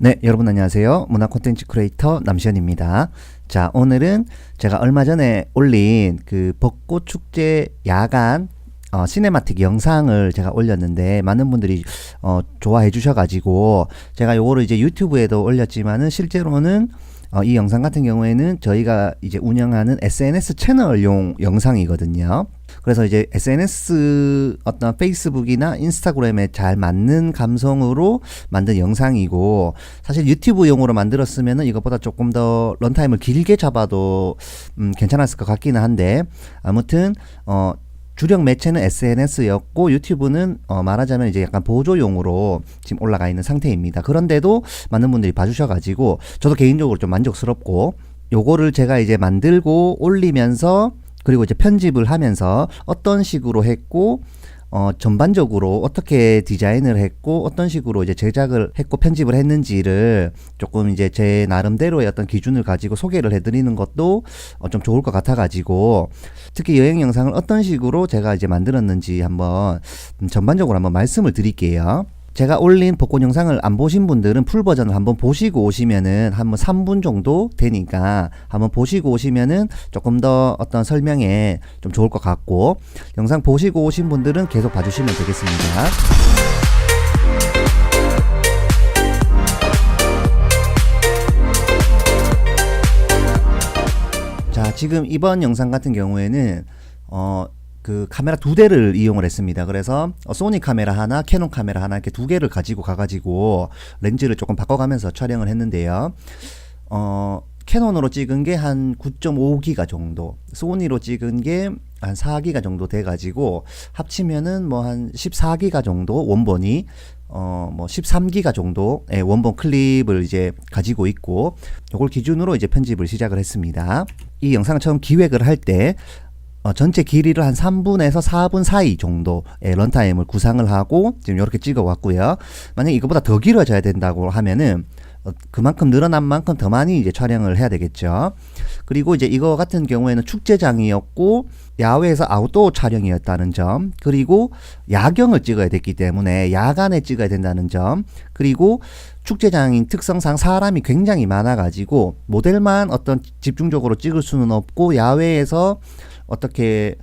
네, 여러분 안녕하세요. 문화 콘텐츠 크리에이터 남시현입니다. 자, 오늘은 제가 얼마 전에 올린 그 벚꽃 축제 야간 어, 시네마틱 영상을 제가 올렸는데 많은 분들이 어, 좋아해 주셔가지고 제가 요거를 이제 유튜브에도 올렸지만은 실제로는 어, 이 영상 같은 경우에는 저희가 이제 운영하는 SNS 채널용 영상이거든요. 그래서 이제 SNS 어떤 페이스북이나 인스타그램에 잘 맞는 감성으로 만든 영상이고 사실 유튜브용으로 만들었으면은 이것보다 조금 더 런타임을 길게 잡아도 음, 괜찮았을 것 같기는 한데 아무튼 어 주력 매체는 SNS였고 유튜브는 어 말하자면 이제 약간 보조용으로 지금 올라가 있는 상태입니다. 그런데도 많은 분들이 봐주셔가지고 저도 개인적으로 좀 만족스럽고 요거를 제가 이제 만들고 올리면서 그리고 이제 편집을 하면서 어떤 식으로 했고 어, 전반적으로 어떻게 디자인을 했고 어떤 식으로 이제 제작을 했고 편집을 했는지를 조금 이제 제 나름대로의 어떤 기준을 가지고 소개를 해드리는 것도 어, 좀 좋을 것 같아가지고 특히 여행 영상을 어떤 식으로 제가 이제 만들었는지 한번 음, 전반적으로 한번 말씀을 드릴게요. 제가 올린 벚꽃 영상을 안 보신 분들은 풀 버전을 한번 보시고 오시면은 한번 3분 정도 되니까 한번 보시고 오시면은 조금 더 어떤 설명에 좀 좋을 것 같고 영상 보시고 오신 분들은 계속 봐주시면 되겠습니다. 자, 지금 이번 영상 같은 경우에는 어, 그 카메라 두 대를 이용을 했습니다. 그래서 어, 소니 카메라 하나, 캐논 카메라 하나 이렇게 두 개를 가지고 가가지고 렌즈를 조금 바꿔가면서 촬영을 했는데요. 어, 캐논으로 찍은 게 한 9.5기가 정도, 소니로 찍은 게 한 4기가 정도 돼가지고 합치면은 뭐 한 14기가 정도 원본이 어 뭐 13기가 정도의 원본 클립을 이제 가지고 있고 요걸 기준으로 이제 편집을 시작을 했습니다. 이 영상을 처음 기획을 할 때 어, 전체 길이를 한 3분에서 4분 사이 정도의 런타임을 구상을 하고 지금 이렇게 찍어 왔고요. 만약 이거보다 더 길어져야 된다고 하면은 어, 그만큼 늘어난 만큼 더 많이 이제 촬영을 해야 되겠죠. 그리고 이제 이거 같은 경우에는 축제장이었고 야외에서 아웃도어 촬영이었다는 점, 그리고 야경을 찍어야 됐기 때문에 야간에 찍어야 된다는 점, 그리고 축제장인 특성상 사람이 굉장히 많아가지고 모델만 어떤 집중적으로 찍을 수는 없고 야외에서 어떻게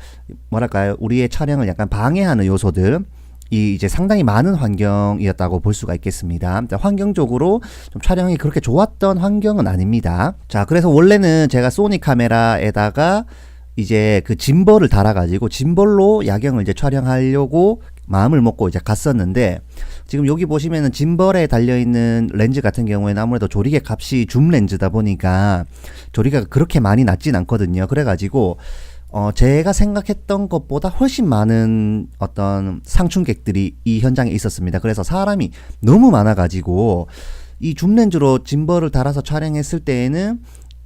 뭐랄까요 우리의 촬영을 약간 방해하는 요소들 이 이제 상당히 많은 환경이었다고 볼 수가 있겠습니다. 환경적으로 좀 촬영이 그렇게 좋았던 환경은 아닙니다. 자, 그래서 원래는 제가 소니 카메라에다가 이제 그 짐벌을 달아가지고 짐벌로 야경을 이제 촬영하려고 마음을 먹고 이제 갔었는데 지금 여기 보시면은 짐벌에 달려있는 렌즈 같은 경우에는 아무래도 조리개 값이 줌 렌즈다 보니까 조리개가 그렇게 많이 낮진 않거든요. 그래가지고 어, 제가 생각했던 것보다 훨씬 많은 어떤 상충객들이 이 현장에 있었습니다. 그래서 사람이 너무 많아가지고 이 줌렌즈로 짐벌을 달아서 촬영했을 때에는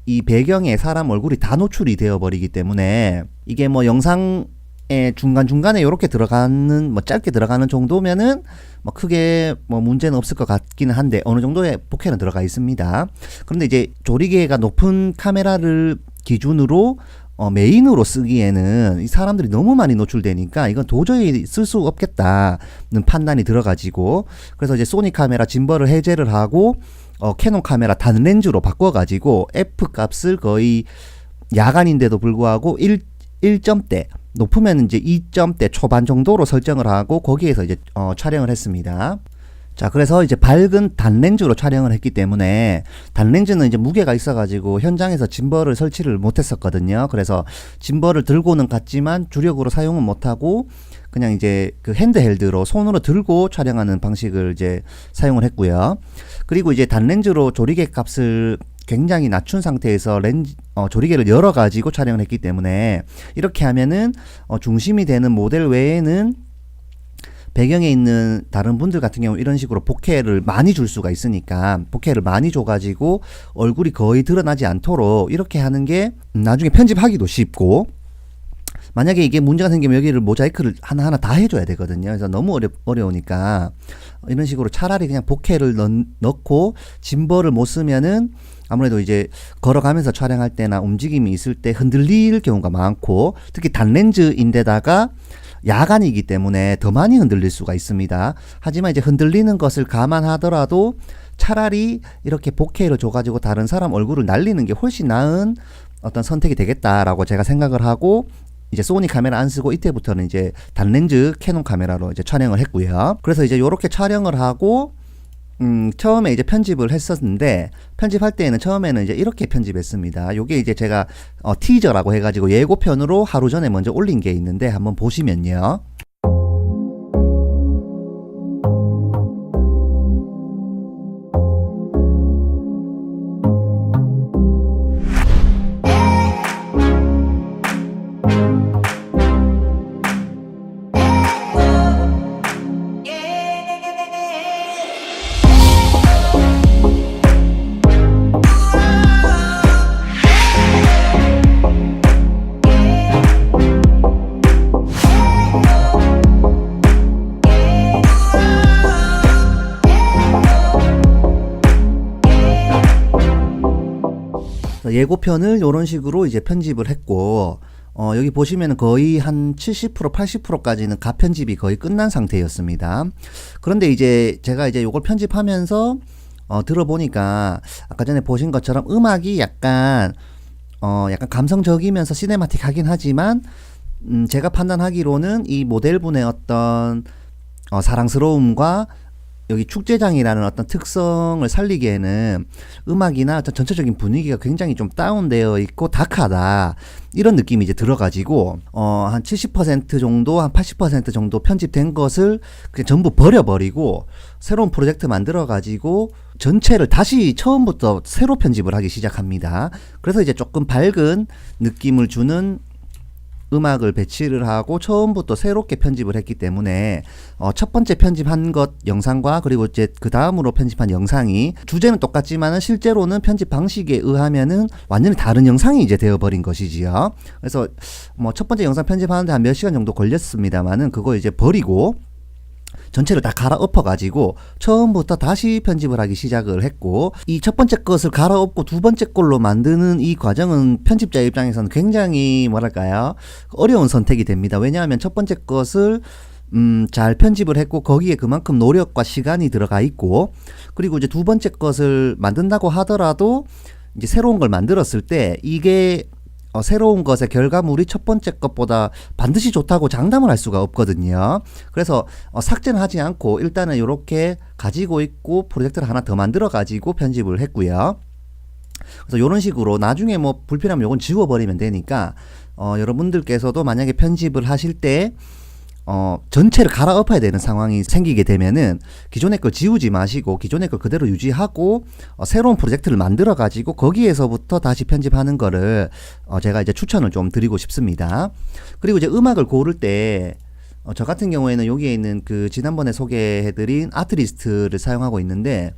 이 배경에 사람 얼굴이 다 노출이 되어버리기 때문에 이게 뭐 영상 에 중간 중간에 이렇게 들어가는 뭐 짧게 들어가는 정도면은 뭐 크게 뭐 문제는 없을 것 같기는 한데 어느 정도의 복해는 들어가 있습니다. 그런데 이제 조리개가 높은 카메라를 기준으로 어, 메인으로 쓰기에는 이 사람들이 너무 많이 노출되니까 이건 도저히 쓸 수 없겠다는 판단이 들어가지고 그래서 이제 소니 카메라 짐벌을 해제를 하고 어, 캐논 카메라 단 렌즈로 바꿔가지고 f 값을 거의 야간인데도 불구하고 1 1점대 높으면 이제 2점대 초반 정도로 설정을 하고 거기에서 이제 어, 촬영을 했습니다. 자, 그래서 이제 밝은 단렌즈로 촬영을 했기 때문에 단렌즈는 이제 무게가 있어가지고 현장에서 짐벌을 설치를 못했었거든요. 그래서 짐벌을 들고는 갔지만 주력으로 사용은 못하고 그냥 이제 그 핸드헬드로 손으로 들고 촬영하는 방식을 이제 사용을 했고요. 그리고 이제 단렌즈로 조리개 값을 굉장히 낮춘 상태에서 렌즈 어, 조리개를 열어 가지고 촬영을 했기 때문에 이렇게 하면은 어, 중심이 되는 모델 외에는 배경에 있는 다른 분들 같은 경우 이런 식으로 복해를 많이 줄 수가 있으니까 복해를 많이 줘가지고 얼굴이 거의 드러나지 않도록 이렇게 하는 게 나중에 편집하기도 쉽고 만약에 이게 문제가 생기면 여기를 모자이크를 하나하나 다 해줘야 되거든요. 그래서 너무 어려, 어려우니까 이런 식으로 차라리 그냥 복해를 넣, 넣고 짐벌을 못 쓰면은 아무래도 이제 걸어가면서 촬영할 때나 움직임이 있을 때 흔들릴 경우가 많고 특히 단렌즈인데다가 야간이기 때문에 더 많이 흔들릴 수가 있습니다. 하지만 이제 흔들리는 것을 감안하더라도 차라리 이렇게 복회를 줘가지고 다른 사람 얼굴을 날리는 게 훨씬 나은 어떤 선택이 되겠다라고 제가 생각을 하고 이제 소니 카메라 안 쓰고 이때부터는 이제 단렌즈 캐논 카메라로 이제 촬영을 했고요. 그래서 이제 요렇게 촬영을 하고 음, 처음에 이제 편집을 했었는데, 편집할 때에는 처음에는 이제 이렇게 편집했습니다. 요게 이제 제가, 어, 티저라고 해가지고 예고편으로 하루 전에 먼저 올린 게 있는데, 한번 보시면요. 예고편을 이런 식으로 이제 편집을 했고 어, 여기 보시면 거의 한 70% 80%까지는 가편집이 거의 끝난 상태였습니다. 그런데 이제 제가 이제 요걸 편집하면서 어, 들어보니까 아까 전에 보신 것처럼 음악이 약간 어, 약간 감성적이면서 시네마틱하긴 하지만 음, 제가 판단하기로는 이 모델분의 어떤 어, 사랑스러움과 여기 축제장이라는 어떤 특성을 살리기에는 음악이나 전체적인 분위기가 굉장히 좀 다운되어 있고 다크하다 이런 느낌이 이제 들어가지고 어 한 70% 정도 한 80% 정도 편집된 것을 그냥 전부 버려버리고 새로운 프로젝트 만들어 가지고 전체를 다시 처음부터 새로 편집을 하기 시작합니다. 그래서 이제 조금 밝은 느낌을 주는 음악을 배치를 하고 처음부터 새롭게 편집을 했기 때문에 어, 첫 번째 편집한 것 영상과 그리고 이제 그 다음으로 편집한 영상이 주제는 똑같지만은 실제로는 편집 방식에 의하면은 완전히 다른 영상이 이제 되어버린 것이지요. 그래서 뭐 첫 번째 영상 편집하는데 한 몇 시간 정도 걸렸습니다만은 그거 이제 버리고 전체를 다 갈아엎어 가지고 처음부터 다시 편집을 하기 시작을 했고 이 첫 번째 것을 갈아엎고 두 번째 걸로 만드는 이 과정은 편집자 입장에서는 굉장히 뭐랄까요? 어려운 선택이 됩니다. 왜냐하면 첫 번째 것을 음, 잘 편집을 했고 거기에 그만큼 노력과 시간이 들어가 있고 그리고 이제 두 번째 것을 만든다고 하더라도 이제 새로운 걸 만들었을 때 이게 어, 새로운 것의 결과물이 첫 번째 것보다 반드시 좋다고 장담을 할 수가 없거든요. 그래서 어, 삭제는 하지 않고 일단은 이렇게 가지고 있고 프로젝트를 하나 더 만들어 가지고 편집을 했고요. 그래서 이런 식으로 나중에 뭐 불필요하면 요건 지워버리면 되니까 어, 여러분들께서도 만약에 편집을 하실 때 어, 전체를 갈아엎어야 되는 상황이 생기게 되면은 기존의 걸 지우지 마시고 기존의 걸 그대로 유지하고 어, 새로운 프로젝트를 만들어 가지고 거기에서부터 다시 편집하는 거를 어, 제가 이제 추천을 좀 드리고 싶습니다. 그리고 이제 음악을 고를 때 어, 저 같은 경우에는 여기에 있는 그 지난번에 소개해드린 아트리스트를 사용하고 있는데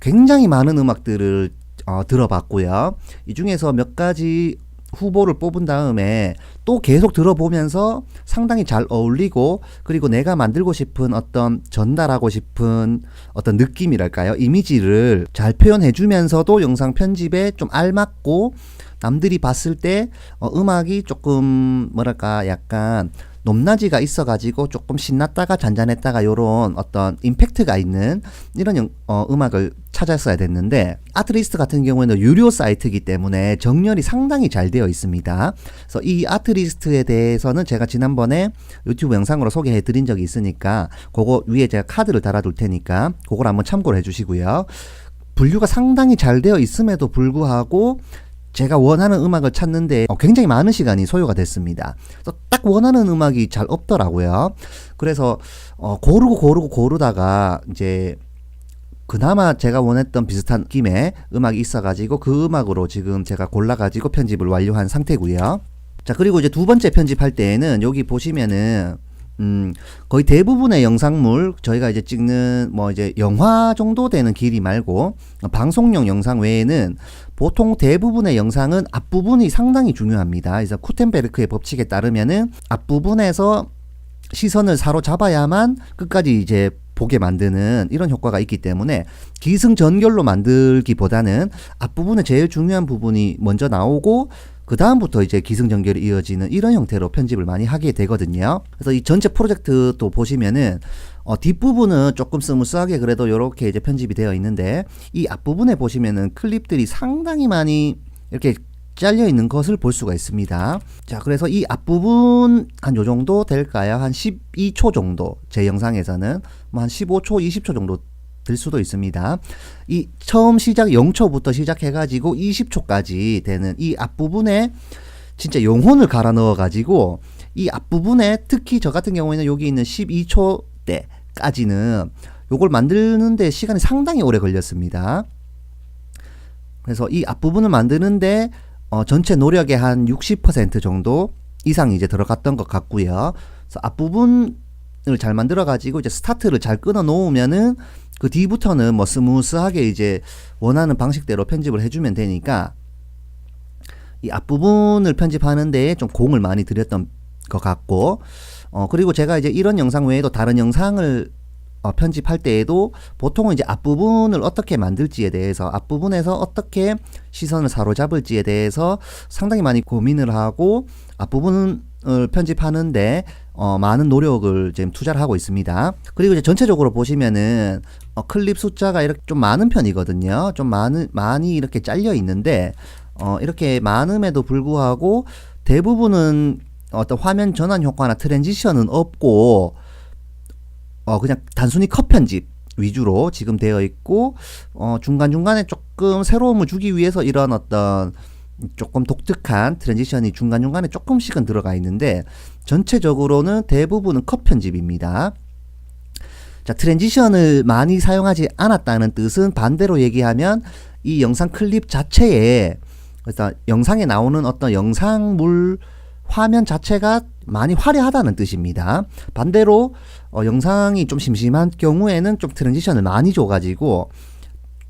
굉장히 많은 음악들을 어, 들어봤고요. 이 중에서 몇 가지 후보를 뽑은 다음에 또 계속 들어보면서 상당히 잘 어울리고 그리고 내가 만들고 싶은 어떤 전달하고 싶은 어떤 느낌이랄까요? 이미지를 잘 표현해 주면서도 영상 편집에 좀 알맞고 남들이 봤을 때 어, 음악이 조금 뭐랄까 약간 높낮이가 있어가지고 조금 신났다가 잔잔했다가 요런 어떤 임팩트가 있는 이런 영- 어, 음악을 찾았어야 됐는데 아트리스트 같은 경우에는 유료 사이트이기 때문에 정렬이 상당히 잘 되어 있습니다. 그래서 이 아트리스트에 대해서는 제가 지난번에 유튜브 영상으로 소개해 드린 적이 있으니까 그거 위에 제가 카드를 달아둘 테니까 그걸 한번 참고를 해주시고요. 분류가 상당히 잘 되어 있음에도 불구하고 제가 원하는 음악을 찾는데 어, 굉장히 많은 시간이 소요가 됐습니다. 딱 원하는 음악이 잘 없더라고요. 그래서 어, 고르고 고르고 고르다가 이제 그나마 제가 원했던 비슷한 느낌의 음악이 있어가지고 그 음악으로 지금 제가 골라가지고 편집을 완료한 상태고요. 자 그리고 이제 두 번째 편집할 때에는 여기 보시면은 음, 거의 대부분의 영상물 저희가 이제 찍는 뭐 이제 영화 정도 되는 길이 말고 어, 방송용 영상 외에는 보통 대부분의 영상은 앞부분이 상당히 중요합니다. 그래서 쿠텐베르크의 법칙에 따르면은 앞부분에서 시선을 사로잡아야만 끝까지 이제 보게 만드는 이런 효과가 있기 때문에 기승전결로 만들기보다는 앞부분에 제일 중요한 부분이 먼저 나오고 그 다음부터 이제 기승전결이 이어지는 이런 형태로 편집을 많이 하게 되거든요. 그래서 이 전체 프로젝트도 보시면은 어, 뒷부분은 조금 스무스하게 그래도 이렇게 이제 편집이 되어 있는데 이 앞부분에 보시면은 클립들이 상당히 많이 이렇게 잘려 있는 것을 볼 수가 있습니다. 자, 그래서 이 앞부분 한 요 정도 될까요? 한 12초 정도 제 영상에서는 뭐 한 15초, 20초 정도 될 수도 있습니다. 이 처음 시작 0초부터 시작해가지고 20초까지 되는 이 앞부분에 진짜 영혼을 갈아 넣어가지고 이 앞부분에 특히 저 같은 경우에는 여기 있는 12초 때까지는 요걸 만드는데 시간이 상당히 오래 걸렸습니다. 그래서 이 앞부분을 만드는데 어, 전체 노력의 한 60% 정도 이상이 이제 들어갔던 것 같고요. 그래서 앞부분을 잘 만들어 가지고 이제 스타트를 잘 끊어 놓으면은 그 뒤부터는 뭐 스무스하게 이제 원하는 방식대로 편집을 해주면 되니까 이 앞부분을 편집하는데 좀 공을 많이 들였던 것 같고 어 그리고 제가 이제 이런 영상 외에도 다른 영상을 어, 편집할 때에도 보통은 이제 앞부분을 어떻게 만들지에 대해서 앞부분에서 어떻게 시선을 사로잡을지에 대해서 상당히 많이 고민을 하고 앞부분 을 편집하는데 어, 많은 노력을 지금 투자를 하고 있습니다. 그리고 이제 전체적으로 보시면은 어, 클립 숫자가 이렇게 좀 많은 편이거든요. 좀 많은 많이 이렇게 잘려 있는데 어, 이렇게 많음에도 불구하고 대부분은 어떤 화면 전환 효과나 트랜지션은 없고 어 그냥 단순히 컷 편집 위주로 지금 되어 있고 어 중간 중간에 조금 새로움을 주기 위해서 이런 어떤 조금 독특한 트랜지션이 중간중간에 조금씩은 들어가 있는데 전체적으로는 대부분은 컷 편집입니다. 자, 트랜지션을 많이 사용하지 않았다는 뜻은 반대로 얘기하면 이 영상 클립 자체에 그래서 영상에 나오는 어떤 영상물 화면 자체가 많이 화려하다는 뜻입니다. 반대로 어, 영상이 좀 심심한 경우에는 좀 트랜지션을 많이 줘가지고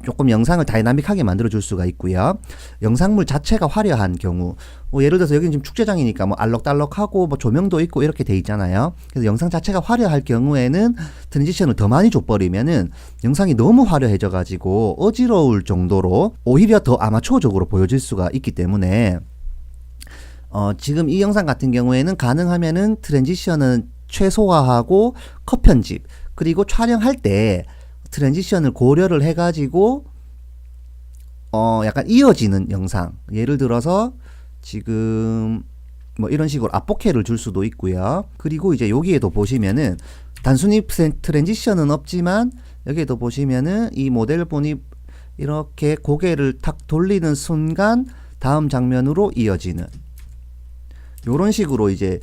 조금 영상을 다이나믹하게 만들어 줄 수가 있고요. 영상물 자체가 화려한 경우, 뭐 예를 들어서 여기는 지금 축제장이니까 뭐 알록달록하고 뭐 조명도 있고 이렇게 돼 있잖아요. 그래서 영상 자체가 화려할 경우에는 트랜지션을 더 많이 줘버리면은 영상이 너무 화려해져 가지고 어지러울 정도로 오히려 더 아마추어적으로 보여질 수가 있기 때문에 어, 지금 이 영상 같은 경우에는 가능하면은 트랜지션은 최소화하고 컷 편집 그리고 촬영할 때 트랜지션을 고려를 해가지고 어 약간 이어지는 영상. 예를 들어서 지금 뭐 이런 식으로 앞보케를 줄 수도 있고요. 그리고 이제 여기에도 보시면은 단순히 트랜지션은 없지만 여기에도 보시면은 이 모델 분이 이렇게 고개를 탁 돌리는 순간 다음 장면으로 이어지는. 요런 식으로 이제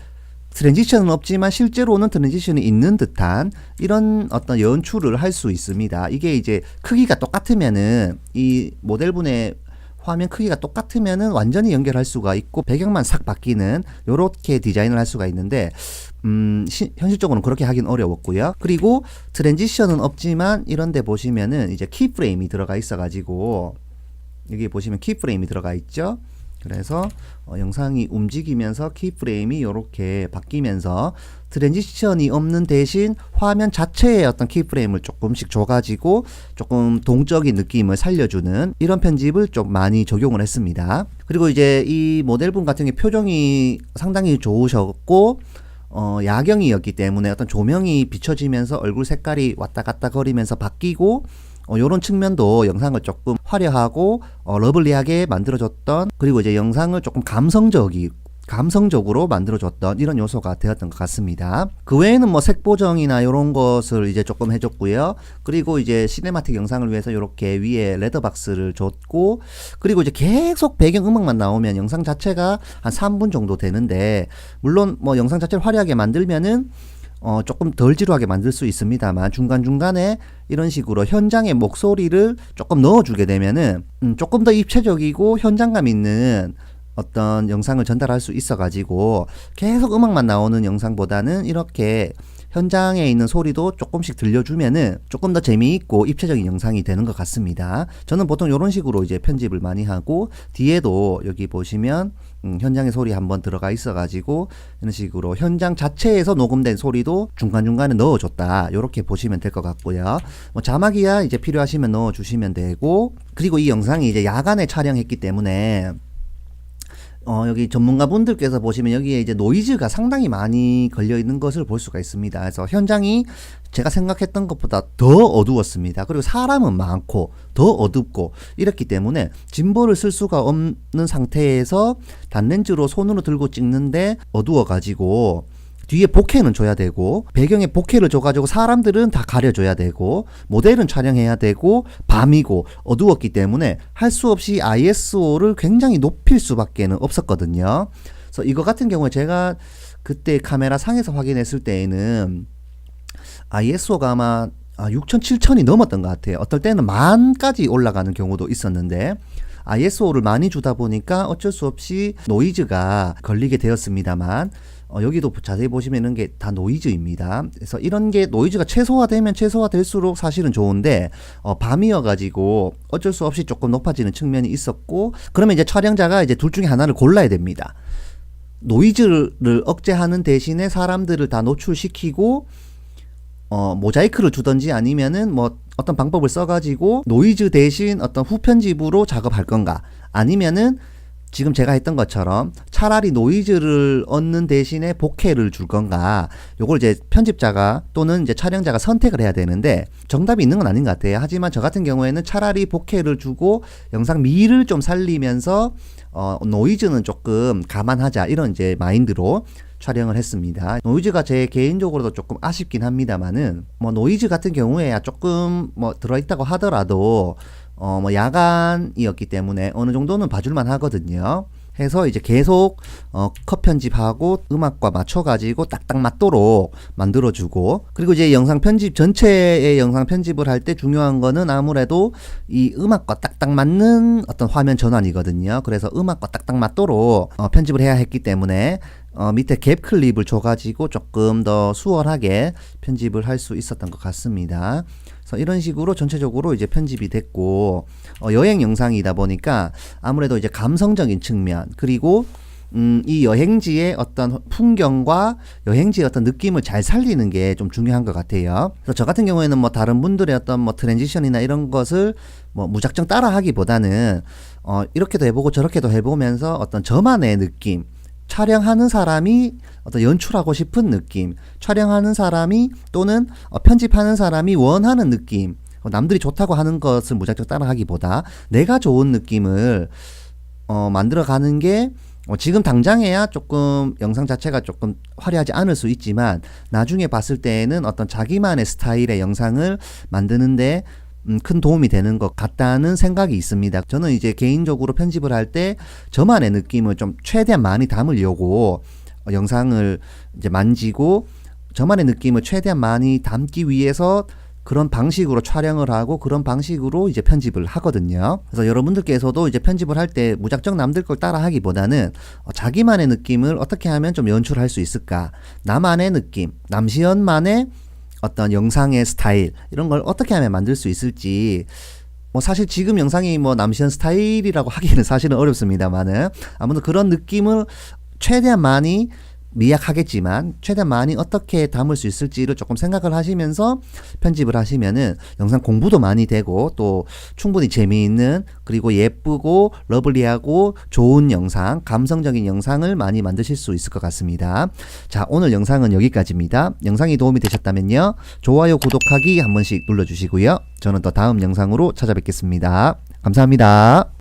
트랜지션은 없지만 실제로는 트랜지션이 있는 듯한 이런 어떤 연출을 할 수 있습니다. 이게 이제 크기가 똑같으면은 이 모델분의 화면 크기가 똑같으면은 완전히 연결할 수가 있고 배경만 싹 바뀌는 요렇게 디자인을 할 수가 있는데 음, 시, 현실적으로는 그렇게 하긴 어려웠고요. 그리고 트랜지션은 없지만 이런 데 보시면은 이제 키프레임이 들어가 있어 가지고 여기 보시면 키프레임이 들어가 있죠. 그래서 어, 영상이 움직이면서 키프레임이 이렇게 바뀌면서 트랜지션이 없는 대신 화면 자체의 어떤 키프레임을 조금씩 줘가지고 조금 동적인 느낌을 살려주는 이런 편집을 좀 많이 적용을 했습니다. 그리고 이제 이 모델분 같은 경우 표정이 상당히 좋으셨고 어, 야경이었기 때문에 어떤 조명이 비춰지면서 얼굴 색깔이 왔다 갔다 거리면서 바뀌고 어, 요런 측면도 영상을 조금 화려하고 어, 러블리하게 만들어줬던 그리고 이제 영상을 조금 감성적이 감성적으로 만들어줬던 이런 요소가 되었던 것 같습니다. 그 외에는 뭐 색보정이나 이런 것을 이제 조금 해줬고요. 그리고 이제 시네마틱 영상을 위해서 이렇게 위에 레더박스를 줬고, 그리고 이제 계속 배경 음악만 나오면 영상 자체가 한 3분 정도 되는데, 물론 뭐 영상 자체를 화려하게 만들면은 어, 조금 덜 지루하게 만들 수 있습니다만 중간중간에 이런 식으로 현장의 목소리를 조금 넣어주게 되면은 음, 조금 더 입체적이고 현장감 있는 어떤 영상을 전달할 수 있어 가지고 계속 음악만 나오는 영상보다는 이렇게 현장에 있는 소리도 조금씩 들려주면은 조금 더 재미있고 입체적인 영상이 되는 것 같습니다. 저는 보통 이런 식으로 이제 편집을 많이 하고 뒤에도 여기 보시면 음, 현장의 소리 한번 들어가 있어가지고 이런 식으로 현장 자체에서 녹음된 소리도 중간 중간에 넣어줬다. 이렇게 보시면 될 것 같고요. 뭐 자막이야 이제 필요하시면 넣어주시면 되고 그리고 이 영상이 이제 야간에 촬영했기 때문에 어, 여기 전문가분들께서 보시면 여기에 이제 노이즈가 상당히 많이 걸려 있는 것을 볼 수가 있습니다. 그래서 현장이 제가 생각했던 것보다 더 어두웠습니다. 그리고 사람은 많고 더 어둡고 이렇기 때문에 짐볼을 쓸 수가 없는 상태에서 단렌즈로 손으로 들고 찍는데 어두워 가지고 뒤에 복해는 줘야 되고 배경에 복해를 줘가지고 사람들은 다 가려줘야 되고 모델은 촬영해야 되고 밤이고 어두웠기 때문에 할 수 없이 ISO를 굉장히 높일 수밖에는 없었거든요. 그래서 이거 같은 경우에 제가 그때 카메라 상에서 확인했을 때에는 ISO가 아마 아, 6천, 7천이 넘었던 것 같아요. 어떨 때는 만까지 올라가는 경우도 있었는데 ISO를 많이 주다 보니까 어쩔 수 없이 노이즈가 걸리게 되었습니다만 어, 여기도 자세히 보시면 게다 노이즈입니다. 그래서 이런 게 노이즈가 최소화되면 최소화될수록 사실은 좋은데 어, 밤이어가지고 어쩔 수 없이 조금 높아지는 측면이 있었고 그러면 이제 촬영자가 이제 둘 중에 하나를 골라야 됩니다. 노이즈를 억제하는 대신에 사람들을 다 노출시키고 어, 모자이크를 주던지 아니면은 뭐 어떤 방법을 써가지고 노이즈 대신 어떤 후편집으로 작업할 건가 아니면은 지금 제가 했던 것처럼 차라리 노이즈를 얻는 대신에 복해를 줄 건가 요걸 이제 편집자가 또는 이제 촬영자가 선택을 해야 되는데 정답이 있는 건 아닌 것 같아요 하지만 저 같은 경우에는 차라리 복해를 주고 영상 미를 좀 살리면서 어, 노이즈는 조금 감안하자 이런 이제 마인드로 촬영을 했습니다. 노이즈가 제 개인적으로도 조금 아쉽긴 합니다만은 뭐 노이즈 같은 경우에 조금 뭐 들어있다고 하더라도 어 뭐 야간이었기 때문에 어느 정도는 봐줄만 하거든요. 해서 이제 계속 어, 컷 편집하고 음악과 맞춰가지고 딱딱 맞도록 만들어주고 그리고 이제 영상 편집 전체의 영상 편집을 할 때 중요한 거는 아무래도 이 음악과 딱딱 맞는 어떤 화면 전환이거든요. 그래서 음악과 딱딱 맞도록 어, 편집을 해야 했기 때문에 어, 밑에 갭 클립을 줘가지고 조금 더 수월하게 편집을 할 수 있었던 것 같습니다. 이런 식으로 전체적으로 이제 편집이 됐고 어, 여행 영상이다 보니까 아무래도 이제 감성적인 측면 그리고 음, 이 여행지의 어떤 풍경과 여행지의 어떤 느낌을 잘 살리는 게 좀 중요한 것 같아요. 그래서 저 같은 경우에는 뭐 다른 분들의 어떤 뭐 트랜지션이나 이런 것을 뭐 무작정 따라하기보다는 어, 이렇게도 해보고 저렇게도 해보면서 어떤 저만의 느낌, 촬영하는 사람이 어떤 연출하고 싶은 느낌, 촬영하는 사람이 또는 어, 편집하는 사람이 원하는 느낌, 어, 남들이 좋다고 하는 것을 무작정 따라하기보다 내가 좋은 느낌을 어, 만들어가는 게 어, 지금 당장에야 조금 영상 자체가 조금 화려하지 않을 수 있지만 나중에 봤을 때에는 어떤 자기만의 스타일의 영상을 만드는데 음, 큰 도움이 되는 것 같다는 생각이 있습니다. 저는 이제 개인적으로 편집을 할 때 저만의 느낌을 좀 최대한 많이 담으려고 어, 영상을 이제 만지고 저만의 느낌을 최대한 많이 담기 위해서 그런 방식으로 촬영을 하고 그런 방식으로 이제 편집을 하거든요. 그래서 여러분들께서도 이제 편집을 할 때 무작정 남들 걸 따라 하기보다는 어, 자기만의 느낌을 어떻게 하면 좀 연출할 수 있을까? 나만의 느낌, 남시연만의 어떤 영상의 스타일 이런 걸 어떻게 하면 만들 수 있을지. 뭐 사실 지금 영상이 뭐 남시현 스타일이라고 하기는 사실은 어렵습니다만은 아무튼 그런 느낌을 최대한 많이 미약하겠지만 최대한 많이 어떻게 담을 수 있을지를 조금 생각을 하시면서 편집을 하시면은 영상 공부도 많이 되고 또 충분히 재미있는 그리고 예쁘고 러블리하고 좋은 영상, 감성적인 영상을 많이 만드실 수 있을 것 같습니다. 자, 오늘 영상은 여기까지입니다. 영상이 도움이 되셨다면요. 좋아요, 구독하기 한 번씩 눌러주시고요. 저는 또 다음 영상으로 찾아뵙겠습니다. 감사합니다.